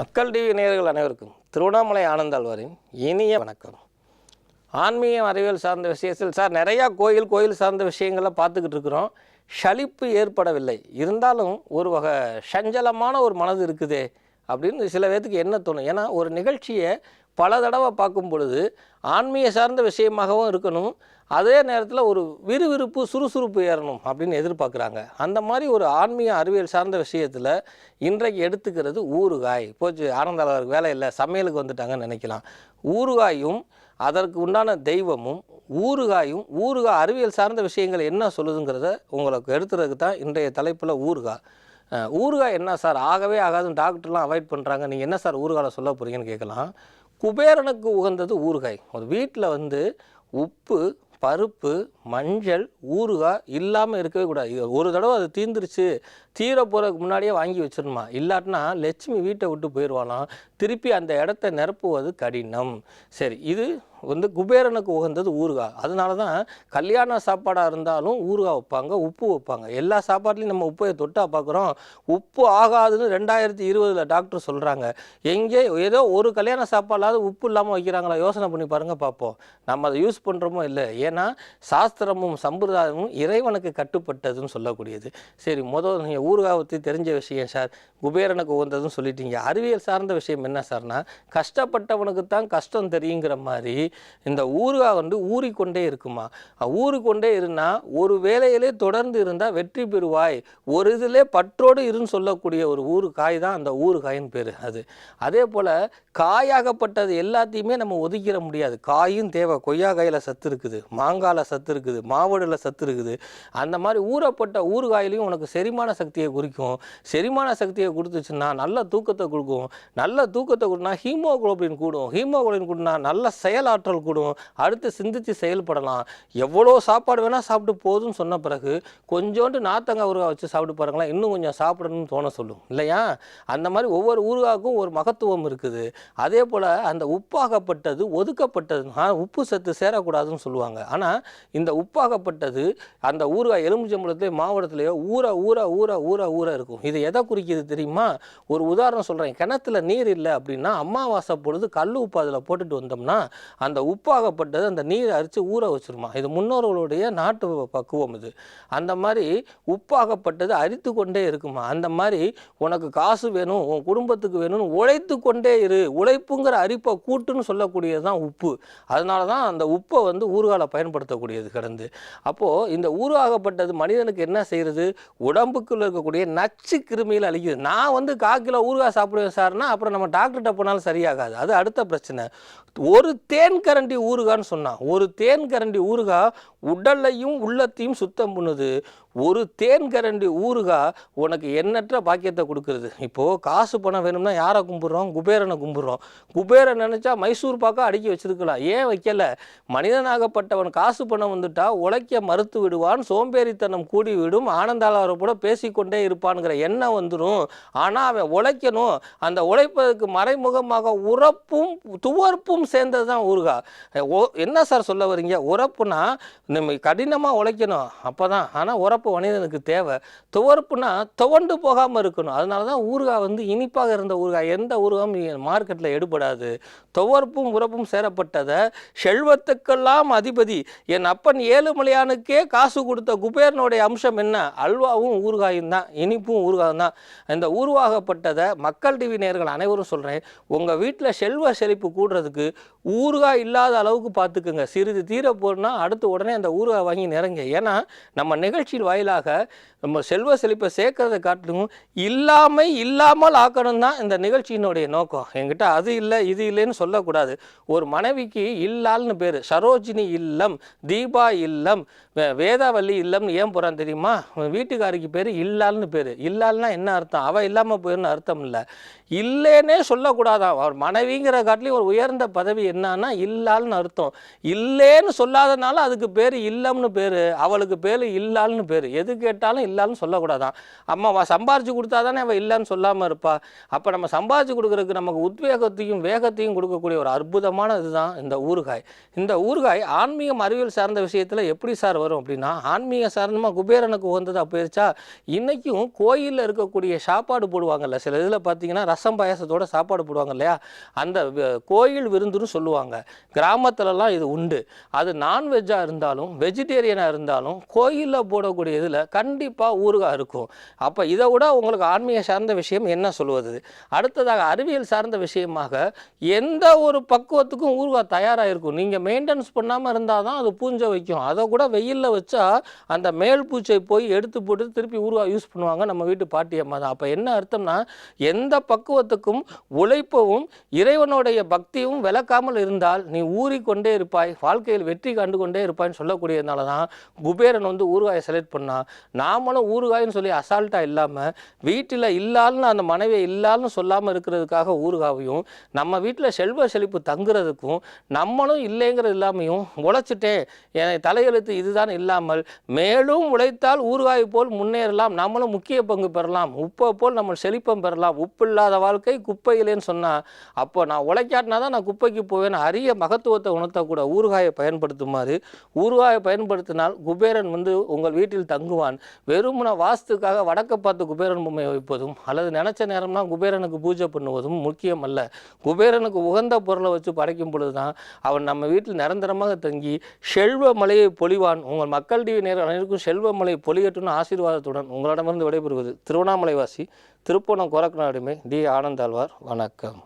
மக்கள் டிவி நேயர்கள் அனைவருக்கும் திருவண்ணாமலை ஆனந்தாழ்வாரின் இனிய வணக்கம். ஆன்மீக அறிவியல் சார்ந்த விஷயத்தில் சார் நிறையா கோயில் கோயில் சார்ந்த விஷயங்களை பார்த்துக்கிட்டு இருக்கிறோம். சலிப்பு ஏற்படவில்லை. இருந்தாலும் ஒரு வகை சஞ்சலமான ஒரு மனது இருக்குதே அப்படின்னு சில பேர்த்துக்கு என்ன தோணும்? ஏன்னா ஒரு நிகழ்ச்சியை பல தடவை பார்க்கும் பொழுது ஆன்மீக சார்ந்த விஷயமாகவும் இருக்கணும். அதே நேரத்தில் ஒரு விறுவிறுப்பு சுறுசுறுப்பு ஏறணும் அப்படின்னு எதிர்பார்க்குறாங்க. அந்த மாதிரி ஒரு ஆன்மீக அறிவியல் சார்ந்த விஷயத்தில் இன்றைக்கு எடுத்துக்கிறது ஊறுகாய். போச்சு ஆனந்தாளருக்கு வேலை இல்லை சமையலுக்கு வந்துட்டாங்கன்னு நினைக்கலாம். ஊறுகாயும் அதற்கு உண்டான தெய்வமும் ஊறுகாயும் ஊறுகாய் அறிவியல் சார்ந்த விஷயங்கள் என்ன சொல்லுதுங்கிறத உங்களுக்கு எடுத்துறதுக்கு தான் இன்றைய தலைப்பில் ஊறுகாய். ஊறுகாய் என்ன சார்? ஆகவே ஆகாதுன்னு டாக்டர்லாம் அவாய்ட் பண்ணுறாங்க நீங்கள் என்ன சார் ஊறுகாயில் சொல்ல போகிறீங்கன்னு கேட்கலாம். குபேரனுக்கு உகந்தது ஊறுகாய். ஒரு வீட்டில் வந்து உப்பு பருப்பு மஞ்சள் ஊறுகாய் இல்லாமல் இருக்கவே கூடாது. இது ஒரு தடவை அது தீந்துருச்சு தீர போகிறதுக்கு முன்னாடியே வாங்கி வச்சிடணுமா? இல்லாட்டினா லட்சுமி வீட்டை விட்டு போயிடுவாளாம். திருப்பி அந்த இடத்த நிரப்புவது கடினம். சரி இது வந்து குபேரனுக்கு உகந்தது ஊறுகாய். அதனால தான் கல்யாண சாப்பாடாக இருந்தாலும் ஊறுகாய் வைப்பாங்க உப்பு வைப்பாங்க. எல்லா சாப்பாட்லையும் நம்ம உப்பை தொட்டா பார்க்குறோம் உப்பு ஆகாதுன்னு ரெண்டாயிரத்தி இருபதில் டாக்டர் சொல்கிறாங்க எங்கே ஏதோ ஒரு கல்யாண சாப்பாடாவது உப்பு இல்லாமல் வைக்கிறாங்களா? யோசனை பண்ணி பாருங்கள் பார்ப்போம் நம்ம அதை யூஸ் பண்ணுறோமோ இல்லை ஏன்னா சாஸ்திரமும் சம்பிரதாயமும் இறைவனுக்கு கட்டுப்பட்டதுன்னு சொல்லக்கூடியது. சரி முதல் நீங்கள் ஊறுகாய் பற்றி தெரிஞ்ச விஷயம் சார் குபேரனுக்கு உகந்ததுன்னு சொல்லிட்டீங்க. அறிவியல் சார்ந்த விஷயம் என்ன சார்னா கஷ்டப்பட்டவனுக்கு தான் கஷ்டம் தெரியுங்கிற மாதிரி இந்த ஊறுகாய் வந்து ஊறிக்கொண்டே இருக்குமா? ஊறிக்கொண்டே இருந்தால் ஒரு வேலையிலே தொடர்ந்து இருந்தால் வெற்றி பெறுவாய். ஒரு இதிலே பற்றோடு இருன்னு சொல்லக்கூடிய ஒரு ஊறுகாய் தான் அந்த ஊறுகாயின்னு பேர் அது. அதே போல் காயாகப்பட்டது எல்லாத்தையுமே நம்ம ஒதுக்கிட முடியாது. காயும் தேவை. கொய்யா காயில் சத்து இருக்குது. மாங்காயில் சத்து இருக்குது. மாவடில் சத்து இருக்குது. அந்த மாதிரி ஊறப்பட்ட ஊறுகாயிலையும் உனக்கு செரிமான சக்தியை குறிக்கும். செரிமான சக்தியை கொடுத்துச்சுன்னா நல்ல தூக்கத்தை கொடுக்கும். நல்ல தூக்கத்தை கொடுனா ஹீமோகுளோபின் கூடும். ஹீமோகுளோபின் கூடனா நல்ல செயலாற்றல் கூடும் அடுத்து சிந்தித்து செயல்படலாம். எவ்வளோ சாப்பாடு வேணால் சாப்பிட்டு போதும்னு சொன்ன பிறகு கொஞ்சோண்டு நாத்தங்காய் ஊறுகாய் வச்சு சாப்பிட்டு பாருங்களேன் இன்னும் கொஞ்சம் சாப்பிடணும்னு தோண சொல்லும். இல்லையா? அந்த மாதிரி ஒவ்வொரு ஊறுகாய்க்கும் ஒரு மகத்துவம் இருக்குது. அதே போல் அந்த உப்பாகப்பட்டது ஒதுக்கப்பட்டது உப்பு சத்து சேரக்கூடாதுன்னு சொல்லுவாங்க. ஆனால் இந்த உப்பாகப்பட்டது அந்த ஊறுகாய் எலுமிச்சம்பழத்துலேயே மாவட்டத்துலேயோ ஊற ஊற ஊற ஊற ஊற இருக்கும். இது எதை குறிக்கிது தெரியுமா? ஒரு உதாரணம் சொல்கிறேன் கிணத்துல நீர் இல்லை அப்படின்னா அம்மாவாசை பொழுது கல் உப்பு அதில் போட்டுட்டு வந்தோம்னா அந்த உப்பாகப்பட்டது அந்த நீரை அரித்து ஊற வச்சிருமா. இது முன்னோர்களுடைய நாட்டு பக்குவம் இது. அந்த மாதிரி உப்பாகப்பட்டது அரித்து கொண்டே இருக்குமா. அந்த மாதிரி உனக்கு காசு வேணும் உன் குடும்பத்துக்கு வேணும்னு உழைத்து கொண்டே இரு. உழைப்புங்கிற அரிப்பை கூட்டுன்னு சொல்லக்கூடியது தான் உப்பு. அதனால தான் அந்த உப்பை வந்து ஊறுகால பயன்படுத்தக்கூடியது கிடந்து. அப்போது இந்த ஊறுகாகப்பட்டது மனிதனுக்கு என்ன செய்கிறது உடம்புக்குள்ள இருக்கக்கூடிய நச்சு கிருமியில் அழிக்குது. நான் வந்து கால் கிலோ ஊறுகாய் சாப்பிடுவேன் சார்னா அப்புறம் நம்ம டாக்டர்கிட்ட போனாலும் சரியாகாது. அது அடுத்த பிரச்சனை. ஒரு தேன் கரண்டி ஊறுகான்னு சொன்னான். ஒரு தேன் கரண்டி ஊறுகாய் உடலையும் உள்ளத்தையும் சுத்தம் பண்ணுது. ஒரு தேன் கரண்டி ஊறுகாய் உனக்கு எண்ணற்ற பாக்கியத்தை கொடுக்குறது. இப்போது காசு பணம் வேணும்னா யாரை கும்பிட்றோம்? குபேரனை கும்பிட்றோம். குபேரன் நினச்சா மைசூர் பாக்கா அடுக்கி வச்சிருக்கலாம். ஏன் வைக்கல? மனிதனாகப்பட்டவன் காசு பணம் வந்துட்டா உழைக்க மறுத்து விடுவான். சோம்பேறித்தனம் கூடி விடும் ஆனந்தாளரை கூட பேசிக்கொண்டே இருப்பான்ங்கிற எண்ணம் வந்துடும் ஆனால் அவன் உழைக்கணும். அந்த உழைப்பதற்கு மறைமுகமாக உறப்பும் துவர்ப்பும் சேர்ந்தது தான் ஊறுகாய் ஓ என்ன சார் சொல்ல வரீங்க? உறப்புனா நம்ம கடினமாக உழைக்கணும். அப்போ தான் ஆனால் உறப்பு மனிதனுக்கு தேவை. துவர்ப்புனா துவண்டு போகாமல் இருக்கணும். அதனால தான் ஊறுகாய் வந்து இனிப்பாக இருந்த ஊறுகாய் எந்த ஊறுகாயும் மார்க்கெட்டில் எடுபடாது. துவர்ப்பும் உறப்பும் சேரப்பட்டதை செல்வத்துக்கெல்லாம் அதிபதி. என் அப்பன் ஏழுமலையானுக்கே காசு கொடுத்த குபேரனுடைய அம்சம் என்ன? அல்வாவும் ஊறுகாயும் தான் இனிப்பும் ஊறுகாயும் தான். இந்த ஊர்வாகப்பட்டதை மக்கள் டிவி நேர்கள் அனைவரும் சொல்கிறேன் உங்கள் வீட்டில் செல்வ செழிப்பு கூடுறதுக்கு ஊறுகாய் இல்லாத அளவுக்கு பார்த்துக்குங்க சிறிது தீர போனா அடுத்து உடனே அந்த ஊறுகாய் வாங்கி நிறங்க ஏன்னா நம்ம நிகழ்ச்சியில் வாயிலாக நம்ம செல்வ செழிப்பை சேர்க்கறதை காட்டிலும் இல்லாமை இல்லாமல் ஆக்கணும் தான் இந்த நிகழ்ச்சியினுடைய நோக்கம். என்கிட்ட அது இல்லை இது இல்லைன்னு சொல்லக்கூடாது. ஒரு மனைவிக்கு இல்லால்னு பேர். சரோஜினி இல்லம் தீபா இல்லம் வே- வேதாவல்லி இல்லம்னு ஏன் போகிறான் தெரியுமா? வீட்டுக்காரிக்கு பேர் இல்லால்னு பேர். இல்லால்னா என்ன அர்த்தம்? அவள் இல்லாமல் போயிருன்னு அர்த்தம் இல்லை. இல்லைன்னே சொல்லக்கூடாதான். அவர் மனைவிங்கிற காட்டிலையும் ஒரு உயர்ந்த பதவி என்னன்னா இல்லால்னு அர்த்தம். இல்லேன்னு சொல்லாதனால அதுக்கு பேர் இல்லம்னு பேர். அவளுக்கு பேர் இல்லால்னு பேர். பேர் எது கேட்டாலும் இல்லைன்னு சொல்லக்கூடாதான். அம்மா அவ சம்பாரிச்சு கொடுத்தா தானே அவள் இல்லைன்னு சொல்லாமல் இருப்பா. அப்போ நம்ம சம்பாரிச்சு கொடுக்குறதுக்கு நமக்கு உத்வேகத்தையும் வேகத்தையும் கொடுக்கக்கூடிய ஒரு அற்புதமான இதுதான் இந்த ஊறுகாய். இந்த ஊறுகாய் ஆன்மீகம் அறிவியல் சார்ந்த விஷயத்தில் எப்படி சார் வரும் அப்படின்னா ஆன்மீக சார்ந்தமாக குபேரனுக்கு உகந்ததாக போயிருச்சா? இன்றைக்கும் கோயிலில் இருக்கக்கூடிய சாப்பாடு போடுவாங்கல்ல. சில இதில் பார்த்தீங்கன்னா ரசம் பாயாசத்தோட சாப்பாடு போடுவாங்க இல்லையா? அந்த கோயில் விருந்துன்னு சொல்லுவாங்க. கிராமத்துலலாம் இது உண்டு. அது நான்வெஜ்ஜாக இருந்தாலும் வெஜிடேரியனாக இருந்தாலும் கோயிலில் போடக்கூடிய இதில் கண்டிப்பாக ஊறுகாய் இருக்கும். அப்போ இதை விட உங்களுக்கு ஆன்மீக சார்ந்த விஷயம் என்ன சொல்வது? அடுத்ததாக அறிவியல் சார்ந்த விஷயமாக எந்த ஒரு பக்குவத்துக்கும் ஊறுகாய் தயாராக இருக்கும் நீங்கள் மெயின்டெனன்ஸ் பண்ணாமல் இருந்தால் தான் அது பூஞ்சை வைக்கும். அதை கூட வெயிலில் வச்சா அந்த மேல் பூச்சை போய் எடுத்து போட்டு திருப்பி ஊறுகாய் யூஸ் பண்ணுவாங்க நம்ம வீட்டு பாட்டி அம்மா தான். அப்போ என்ன அர்த்தம்னா எந்த பக்குவத்துக்கும் உழைப்பவும் இறைவனுடைய பக்தியும் விளக்காமல் இருந்தால் நீ ஊறிக்கொண்டே இருப்பாய் வாழ்க்கையில் வெற்றி கண்டு கொண்டே இருப்பாய்ன்னு சொல்லக்கூடியதுனால தான் குபேரன் வந்து ஊறுகாயை செலக்ட் பண்ணா நாமளும் ஊறுகாயின்னு சொல்லி அசால்ட்டாக இல்லாமல் வீட்டில் இல்லான்னு அந்த மனைவியை இல்லாலும் சொல்லாமல் இருக்கிறதுக்காக ஊறுகாவையும் நம்ம வீட்டில் செல்வ செழிப்பு தங்குறதுக்கும் நம்மளும் இல்லைங்கிறது இல்லாமையும் உழைச்சிட்டேன். என் தலையெழுத்து இதுதான் இல்லாமல் மேலும் உழைத்தால் ஊறுகாய் போல் முன்னேறலாம் நம்மளும் முக்கிய பங்கு பெறலாம் உப்பை போல் நம்ம செழிப்பம் பெறலாம் உப்பு இல்லாத வாழ்க்கை குப்பையிலேன்னு சொன்னால் அப்போ நான் உழைக்காட்டினா தான் நான் குப்பைக்கு போவேன் அரிய மகத்துவத்தை உணர்த்தக்கூட ஊறுகாயை பயன்படுத்துமாறு ஊறுகாயை பயன்படுத்தினால் குபேரன் வந்து உங்கள் வீட்டில் தங்குவான். வெறுமன வாஸ்துக்காக வடக்க பார்த்து குபேரன் பொம்மை வைப்பதும் அல்லது நினச்ச நேரம்னா குபேரனுக்கு பூஜை பண்ணுவதும் முக்கியம் அல்ல குபேரனுக்கு உகந்த பொருளை வச்சு படைக்கும் பொழுது தான் அவன் நம்ம வீட்டில் நிரந்தரமாக தங்கி செல்வ மலையை பொழிவான். உங்கள் மக்கள் டிவி நேரம் அனைவருக்கும் செல்வ மலை பொழியட்டும்னு ஆசீர்வாதத்துடன் உங்களிடமிருந்து விடைபெறுவது திருவண்ணாமலை வாசி திருப்பணம் கோரக்கநாடுமை டி. ஆனந்தாழ்வார். வணக்கம்.